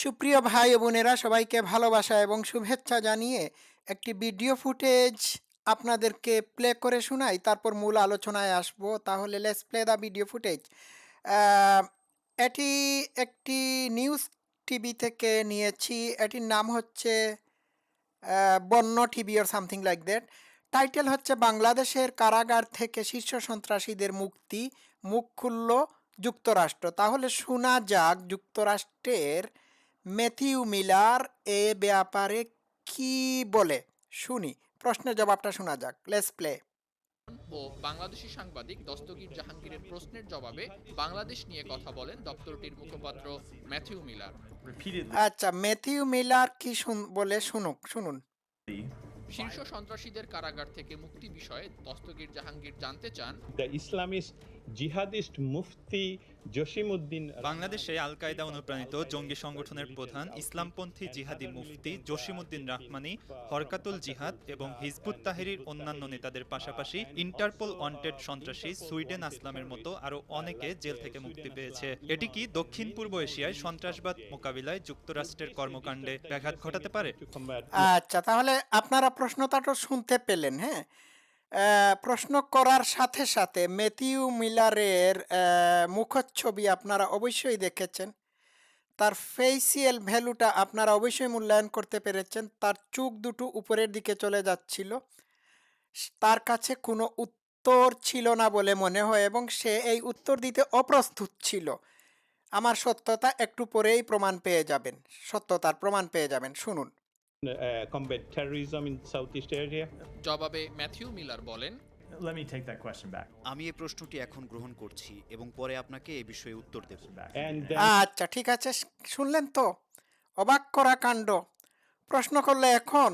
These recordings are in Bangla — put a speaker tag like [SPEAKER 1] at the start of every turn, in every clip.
[SPEAKER 1] সুপ্রিয় ভাই বোনেরা, সবাইকে ভালোবাসা এবং শুভেচ্ছা জানিয়ে একটি ভিডিও ফুটেজ আপনাদেরকে প্লে করে শোনাই। তারপর মূল আলোচনায় আসব। তাহলে let's play the video footage এটি একটি নিউজ টিভি থেকে নিয়েছি। এটির নাম হচ্ছে বন্য TV or something like that title হচ্ছে বাংলাদেশের কারাগার থেকে শীর্ষ সন্ত্রাসীদের মুক্তি, মুখ খুলল যুক্তরাষ্ট্র। তাহলে শোনা যাক যুক্তরাষ্ট্রের ম্যাথিউ মিলার এ ব্যাপারে কি বলে? শুনি। প্রশ্নের জবাবটা শোনা যাক। লেটস প্লে
[SPEAKER 2] ও বাংলাদেশি সাংবাদিক দস্তগীর জাহাঙ্গীরের প্রশ্নের জবাবে বাংলাদেশ নিয়ে কথা বলেন দপ্তরটির মুখপাত্র ম্যাথিউ মিলার।
[SPEAKER 1] আচ্ছা ম্যাথিউ মিলার কি শুন বলে শুনুক শুনুন।
[SPEAKER 2] শীর্ষ সন্ত্রাসীদের কারাগার থেকে মুক্তি বিষয়ে দস্তগীর জাহাঙ্গীর জানতে চান।
[SPEAKER 3] The Islamist jihadist Mufti Joshimuddin
[SPEAKER 4] বাংলাদেশে আল কায়দা অনুপ্রাণিত জঙ্গি সংগঠনের প্রধান ইসলামপন্থী জিহাদি মুফতি জসিমউদ্দিন রাহমানি হরকাতুল জিহাদ এবং হিজবুত তাহেরির অন্যান্য নেতাদের পাশাপাশি ইন্টারপোল ওয়ান্টেড সন্ত্রাসী সুইডেন আসলামের মতো আরও অনেকে জেল থেকে মুক্তি পেয়েছে। এটি কি দক্ষিণ পূর্ব এশিয়ায় সন্ত্রাসবাদ মোকাবিলায় যুক্তরাষ্ট্রের কর্মকাণ্ডে ব্যাঘাত ঘটাতে পারে?
[SPEAKER 1] আচ্ছা তাহলে আপনারা প্রশ্নটা তো শুনতে পেলেন হ্যাঁ? প্রশ্ন করার সাথে সাথে ম্যাথিউ মিলারের মুখচ্ছবি আপনারা অবশ্যই দেখেছেন। তার ফেসিয়াল ভ্যালুটা আপনারা অবশ্যই মূল্যায়ন করতে পেরেছেন। তার চোখ দুটো উপরের দিকে চলে যাচ্ছিল। তার কাছে কোনো উত্তর ছিল না বলে মনে হয় এবং সে এই উত্তর দিতে অপ্রস্তুত ছিল। আমার সত্যতা একটু পরেই প্রমাণ পেয়ে যাবেন। সত্যতার প্রমাণ পেয়ে যাবেন। শুনুন।
[SPEAKER 3] Uh, combat terrorism in Southeast Asia.
[SPEAKER 2] জবাবে ম্যাথিউ মিলার বলেন
[SPEAKER 5] let me take that question back.
[SPEAKER 6] আমি এই প্রশ্নটি এখন গ্রহণ করছি এবং পরে আপনাকে এ বিষয়ে উত্তর দেব।
[SPEAKER 5] Back.
[SPEAKER 3] And then
[SPEAKER 1] আচ্ছা ঠিক আছে শুনলেন তো? অবাক করা কাণ্ড। প্রশ্ন করলে এখন।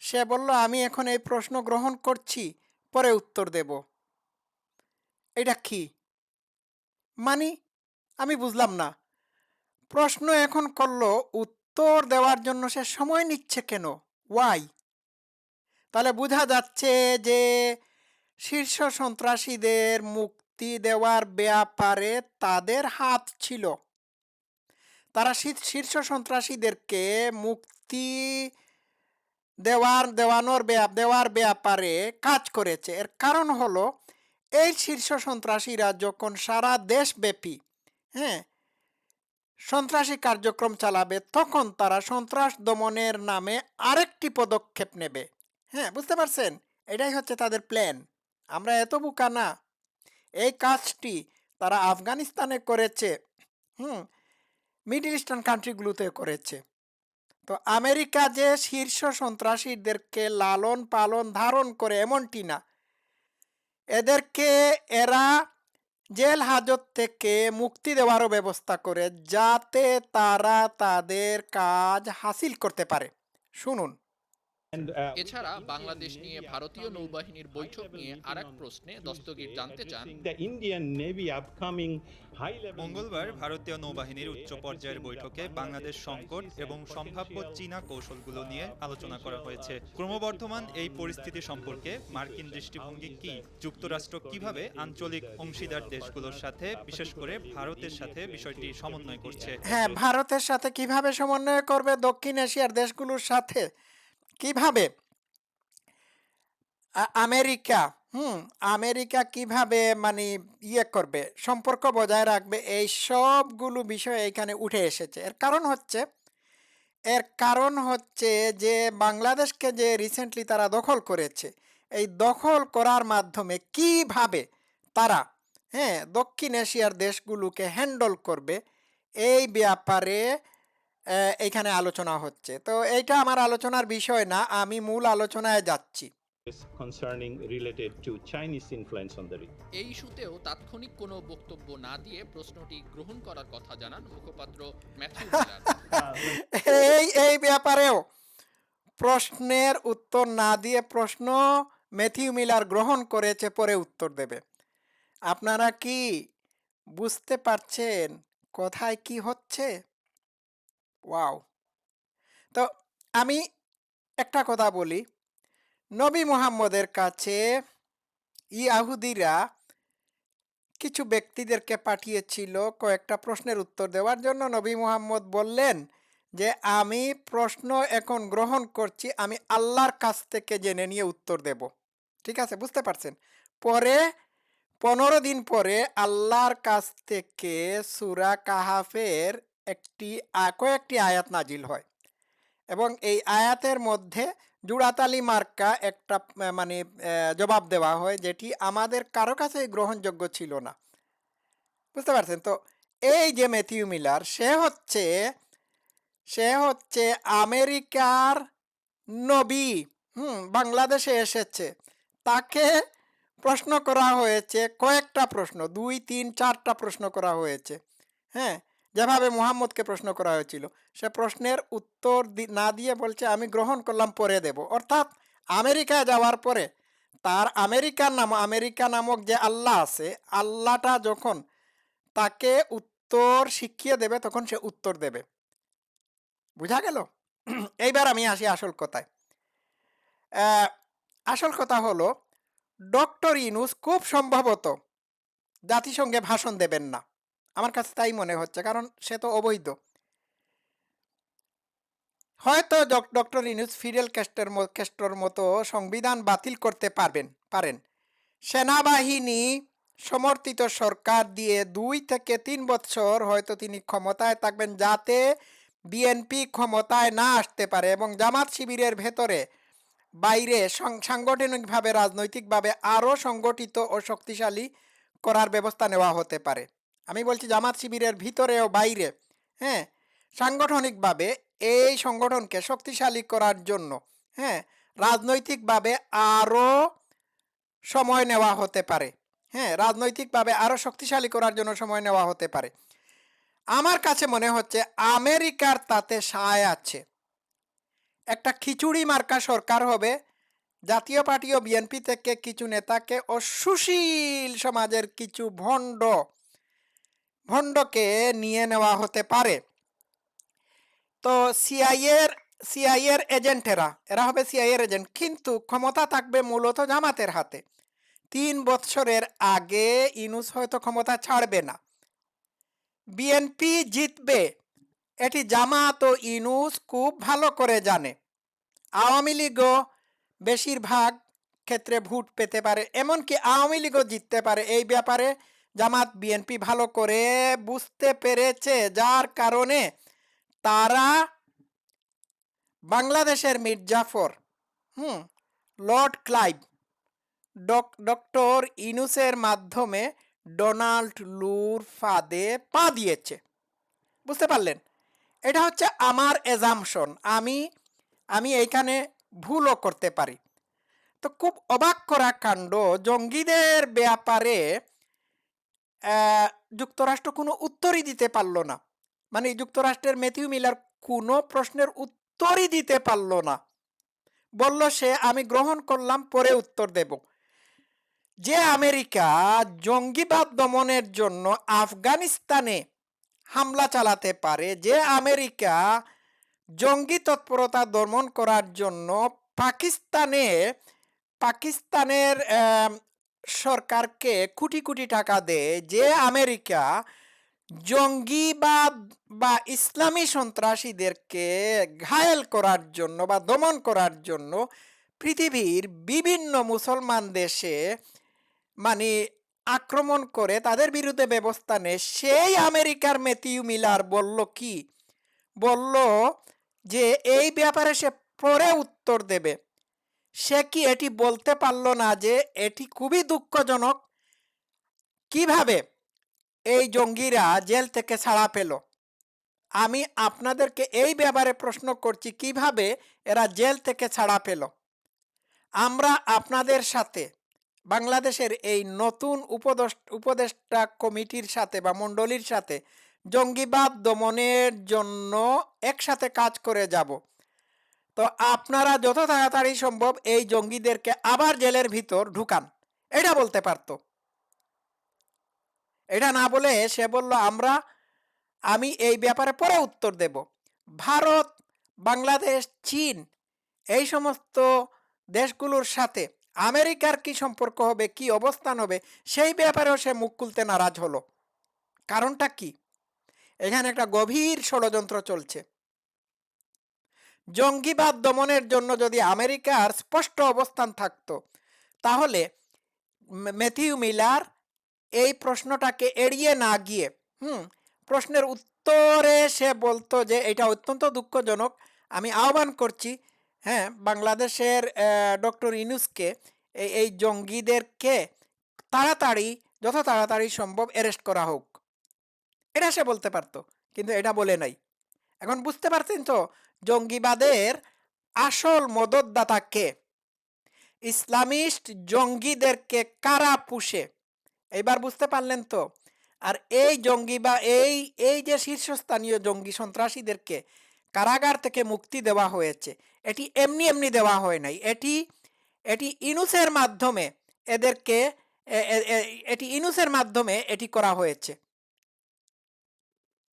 [SPEAKER 1] সে বলল আমি এখন এই প্রশ্ন গ্রহণ করছি পরে উত্তর দেব। এটা কি? মানি আমি বুঝলাম না। প্রশ্ন এখন করল উত্তর দেওয়ার জন্য সে সময় নিচ্ছে কেন? ওয়াই তাহলে বোঝা যাচ্ছে যে শীর্ষ সন্ত্রাসীদের মুক্তি দেওয়ার ব্যাপারে তাদের হাত ছিল। তারা শীর্ষ সন্ত্রাসীদেরকে মুক্তি দেওয়ার, দেওয়ানোর দেওয়ার ব্যাপারে কাজ করেছে। এর কারণ হলো, এই শীর্ষ সন্ত্রাসীরা যখন সারা দেশব্যাপী হ্যাঁ সন্ত্রাসী কার্যক্রম চালাবে, তখন তারা সন্ত্রাস দমনের নামে আরেকটি পদক্ষেপ নেবে। হ্যাঁ বুঝতে পারছেন? এটাই হচ্ছে তাদের প্ল্যান আমরা এত বোকা না। এই কাজটি তারা আফগানিস্তানে করেছে, হুম, মিডল ইস্টার্ন কান্ট্রিগুলোতে করেছে। তো আমেরিকা যে শীর্ষ সন্ত্রাসীদেরকে লালন পালন ধারণ করে এমনটি না। এদেরকে এরা জেল হাজত থেকে মুক্তি দেওয়ারও ব্যবস্থা করে যাতে তারা তাদের কাজ হাসিল করতে পারে। শুনুন।
[SPEAKER 2] এছাড়া বাংলাদেশ নিয়ে ভারতীয় নৌবাহিনীর বৈঠক নিয়ে আরেক প্রশ্নে দস্তগীর জানতে চান।
[SPEAKER 4] মঙ্গলবার ভারতীয় নৌবাহিনীর উচ্চ পর্যায়ের বৈঠকে বাংলাদেশ সংকট এবং সম্ভাব্য চীনা কৌশলগুলো নিয়ে আলোচনা করা হয়েছে। ক্রমবর্ধমান এই পরিস্থিতি সম্পর্কে মার্কিন দৃষ্টিভঙ্গি কি? যুক্তরাষ্ট্র কীভাবে আঞ্চলিক অংশীদার দেশগুলোর সাথে বিশেষ করে ভারতের সাথে বিষয়টি সমন্বয় করছে।
[SPEAKER 1] হ্যাঁ ভারতের সাথে কীভাবে সমন্বয় করবে দক্ষিণ এশিয়ার দেশগুলোর সাথে? কীভাবে? আমেরিকা, হুম, আমেরিকা কীভাবে মানে ইয়ে করবে? সম্পর্ক বজায় রাখবে? এই সবগুলো বিষয় এখানে উঠে এসেছে। এর কারণ হচ্ছে, এর কারণ হচ্ছে যে বাংলাদেশকে যে রিসেন্টলি তারা দখল করেছে, এই দখল করার মাধ্যমে কীভাবে তারা হ্যাঁ দক্ষিণ এশিয়ার দেশগুলোকে হ্যান্ডল করবে, এই ব্যাপারে এখানে আলোচনা হচ্ছে। তো এইটা আমার আলোচনার বিষয় না আমি মূল আলোচনায় যাচ্ছি।
[SPEAKER 3] Concerning related to Chinese influence on the region.
[SPEAKER 2] এই ইস্যুতেও তাৎক্ষণিক কোনো বক্তব্য না দিয়ে প্রশ্নটি গ্রহণ করার কথা জানান মুখপাত্র ম্যাথিউ মিলার
[SPEAKER 5] let-
[SPEAKER 1] এই এই ব্যাপারেও প্রশ্নের উত্তর না দিয়ে প্রশ্ন ম্যাথিউ মিলার গ্রহণ করেছে পরে উত্তর দেবে। আপনারা কি বুঝতে পারছেন কোথায় কি হচ্ছে? ওয়াও। তো আমি একটা কথা বলি। নবী মোহাম্মদের কাছে ইয়াহুদিরা কিছু ব্যক্তিদেরকে পাঠিয়েছিল কয়েকটা প্রশ্নের উত্তর দেওয়ার জন্য। নবী মোহাম্মদ বললেন যে, আমি প্রশ্ন এখন গ্রহণ করছি, আমি আল্লাহর কাছ থেকে জেনে নিয়ে উত্তর দেব। ঠিক আছে, বুঝতে পারছেন? পরে, পনেরো দিন পরে আল্লাহর কাছ থেকে সুরা কাহাফের একটি কয়েকটি আয়াত নাজিল হয়। এবং এই আয়াতের মধ্যে জুড়াতালি মার্কা একটা মানে জবাব দেওয়া হয় যেটি আমাদের কারও কাছে গ্রহণযোগ্য ছিল না। বুঝতে পারছেন? তো এই যে ম্যাথিউ মিলার, সে হচ্ছে সে হচ্ছে আমেরিকার নবী, হুম, বাংলাদেশে এসেছে। তাকে প্রশ্ন করা হয়েছে, কয়েকটা প্রশ্ন, দুই, তিন, চারটা প্রশ্ন করা হয়েছে হ্যাঁ? যেভাবে মুহাম্মদকে প্রশ্ন করা হয়েছিল, সে প্রশ্নের উত্তর না দিয়ে বলছে, আমি গ্রহণ করলাম, পরে দেব। অর্থাৎ আমেরিকায় যাওয়ার পরে তার আমেরিকার নাম, আমেরিকা নামক যে আল্লাহ আছে, আল্লাহটা যখন তাকে উত্তর শিখিয়ে দেবে, তখন সে উত্তর দেবে। বুঝা গেল? এইবার আমি আসি আসল কথায়। আসল কথা হলো, ডক্টর ইনুস খুব সম্ভবত জাতিসংঘে ভাষণ দেবেন না। আমার কাছে তাই মনে হচ্ছে। কারণ সে তো অবৈধ। হয়তো ডক্টর ইনুস ফিডেল ক্যাস্টের ক্যাস্ট্রোর মতো সংবিধান বাতিল করতে পারবেন, পারেন। সেনাবাহিনী সমর্থিত সরকার দিয়ে দুই থেকে তিন বছর হয়তো তিনি ক্ষমতায় থাকবেন যাতে বিএনপি ক্ষমতায় না আসতে পারে এবং জামাত শিবিরের ভেতরে বাইরে সাংগঠনিকভাবে, রাজনৈতিকভাবে আরও সংগঠিত ও শক্তিশালী করার ব্যবস্থা নেওয়া হতে পারে। আমি বলছি জামাত শিবিরের ভিতরে ও বাইরে হ্যাঁ? সাংগঠনিকভাবে এই সংগঠনকে শক্তিশালী করার জন্য হ্যাঁ? রাজনৈতিকভাবে আরও সময় নেওয়া হতে পারে হ্যাঁ? রাজনৈতিকভাবে আরও শক্তিশালী করার জন্য সময় নেওয়া হতে পারে। আমার কাছে মনে হচ্ছে আমেরিকার তাতে সায় আছে। একটা খিচুড়ি মার্কা সরকার হবে, জাতীয় পার্টি ও বিএনপি থেকে কিছু নেতাকে ও সুশীল সমাজের কিছু ভণ্ড ভণ্ডকে নিয়ে নেওয়া হতে পারে। তো সিআইয়ের সিআইয়ের এজেন্টেরা, এরা হবে সিআইয়ের এজেন্ট, কিন্তু ক্ষমতা থাকবে মূলত জামাতের হাতে। তিন বৎসরের আগে ইনুস হয়তো ক্ষমতা ছাড়বে না। বিএনপি জিতবে, এটি জামাত ও ইনুস খুব ভালো করে জানে। আওয়ামী লীগও বেশিরভাগ ক্ষেত্রে ভোট পেতে পারে, এমনকি আওয়ামী লীগও জিততে পারে। এই ব্যাপারে জামাত বিএনপি ভালো করে বুঝতে পেরেছে, যার কারণে তারা বাংলাদেশের মির্জাফর হুম, লর্ড ক্লাইভ, ডক- ডক্টর ইনুসের মাধ্যমে ডোনাল্ড লুর ফাঁদে পা দিয়েছে। বুঝতে পারলেন? এটা হচ্ছে আমার এজামশন আমি আমি এইখানে ভুলও করতে পারি। তো খুব অবাক করা কাণ্ড, জঙ্গিদের ব্যাপারে যুক্তরাষ্ট্র কোনো উত্তরই দিতে পারল না। মানে যুক্তরাষ্ট্রের ম্যাথিউ মিলার কোনো প্রশ্নের উত্তরই দিতে পারল না। বলল সে, আমি গ্রহণ করলাম, পরে উত্তর দেব। যে আমেরিকা জঙ্গিবাদ দমনের জন্য আফগানিস্তানে হামলা চালাতে পারে, যে আমেরিকা জঙ্গি তৎপরতা দমন করার জন্য পাকিস্তানে, পাকিস্তানের সরকারকে কোটি কোটি টাকা দেয় যে আমেরিকা জঙ্গিবাদ বা ইসলামী সন্ত্রাসীদেরকে ঘায়েল করার জন্য বা দমন করার জন্য পৃথিবীর বিভিন্ন মুসলমান দেশে মানে আক্রমণ করে তাদের বিরুদ্ধে ব্যবস্থা নেয়। সেই আমেরিকার মেথিউ মিলার বলল কি? বলল যে এই ব্যাপারে সে পরে উত্তর দেবে। সে কি এটি বলতে পারল না যে এটি খুবই দুঃখজনক? কীভাবে? এই জঙ্গিরা জেল থেকে ছাড়া পেল। আমি আপনাদেরকে এই ব্যাপারে প্রশ্ন করছি, কীভাবে এরা জেল থেকে ছাড়া পেল? আমরা আপনাদের সাথে, বাংলাদেশের এই নতুন উপদেশ, উপদেষ্টা কমিটির সাথে বা মণ্ডলীর সাথে জঙ্গিবাদ দমনের জন্য একসাথে কাজ করে যাব। তো আপনারা যত তাড়াতাড়ি সম্ভব এই জঙ্গিদেরকে আবার জেলের ভিতর ঢুকান। এটা বলতে পারতো। এটা না বলে সে বলল, আমরা, আমি এই ব্যাপারে পরে উত্তর দেব। ভারত, বাংলাদেশ, চীন, এই সমস্ত দেশগুলোর সাথে আমেরিকার কি সম্পর্ক হবে, কি অবস্থান হবে, সেই ব্যাপারেও সে মুখ খুলতে নারাজ হলো। কারণটা কি? এখানে একটা গভীর ষড়যন্ত্র চলছে। জঙ্গিবাদ দমনের জন্য যদি আমেরিকার স্পষ্ট অবস্থান থাকতো, তাহলে ম্যাথিউ মিলার এই প্রশ্নটাকে এড়িয়ে না গিয়ে, হুম, প্রশ্নের উত্তরে সে বলতো যে এটা অত্যন্ত দুঃখজনক। আমি আহ্বান করছি হ্যাঁ বাংলাদেশের ডক্টর ইনুসকে এই জঙ্গিদেরকে তাড়াতাড়ি যত তাড়াতাড়ি সম্ভব অ্যারেস্ট করা হোক। এটা সে বলতে পারতো, কিন্তু এটা বলে নাই। এখন বুঝতে পারছেন তো? জঙ্গিবাদের আসল মদতদাতা কে ইসলামিস্ট জঙ্গিদেরকে কারা পুষে? এবার বুঝতে পারলেন তো? আর এই জঙ্গি বা এই এই যে শীর্ষস্থানীয় জঙ্গি সন্ত্রাসীদেরকে কারাগার থেকে মুক্তি দেওয়া হয়েছে, এটি এমনি এমনি দেওয়া হয় নাই। এটি এটি ইনুসের মাধ্যমে এদেরকে এটি ইনুসের মাধ্যমে এটি করা হয়েছে।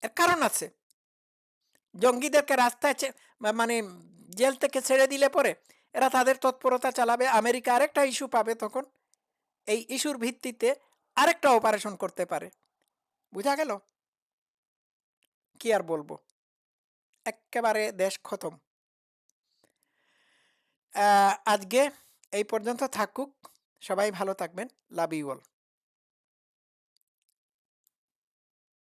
[SPEAKER 1] এর কারণ আছে। জঙ্গিদেরকে রাস্তায় মানে জেল থেকে ছেড়ে দিলে পরে এরা তাদের তৎপরতা চালাবে, আমেরিকা আরেকটা ইস্যু পাবে তখন। এই ইস্যুর ভিত্তিতে আরেকটা অপারেশন করতে পারে। বুঝা গেল? কি আর বলব? একেবারে দেশ খতম। আজকে এই পর্যন্ত থাকুক। সবাই ভালো থাকবেন। Love you all